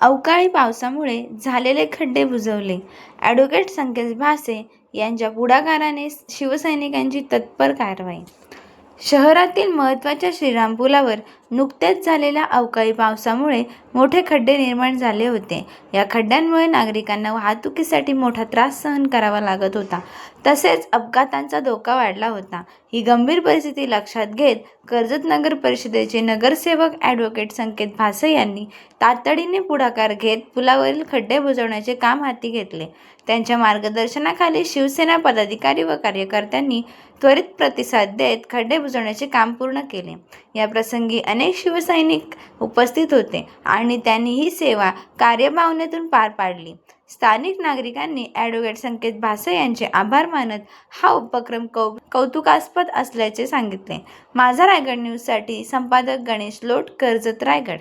अवकाळी पावसामुळे झालेले खड्डे बुजवले. ॲडव्होकेट संकेत भासे यांच्या पुढाकाराने शिवसैनिकांची तत्पर कारवाई शहरातील महत्त्वाच्या श्रीराम पुलावर नुकत्याच झालेल्या अवकाळी पावसामुळे मोठे खड्डे निर्माण झाले होते. या खड्ड्यांमुळे नागरिकांना वाहतुकीसाठी मोठा त्रास सहन करावा लागत होता. तसेच अपघातांचा धोका वाढला होता. ही गंभीर परिस्थिती लक्षात घेत कर्जत नगर परिषदेचे नगरसेवक ॲडव्होकेट संकेत भासे यांनी तातडीने पुढाकार घेत पुलावरील खड्डे बुजवण्याचे काम हाती घेतले. त्यांच्या मार्गदर्शनाखाली शिवसेना पदाधिकारी व कार्यकर्त्यांनी त्वरित प्रतिसाद देत खड्डे रुजवण्याचे काम पूर्ण केले. या प्रसंगी अनेक शिवसैनिक उपस्थित होते आणि त्यांनी ही सेवा कार्यभावनेतून पार पाडली. स्थानिक नागरिकांनी ॲडव्होकेट संकेत भासे यांचे आभार मानत हा उपक्रम कौ कौतुकास्पद असल्याचे सांगितले. माझा रायगड न्यूजसाठी संपादक गणेश लोट कर्जत रायगड.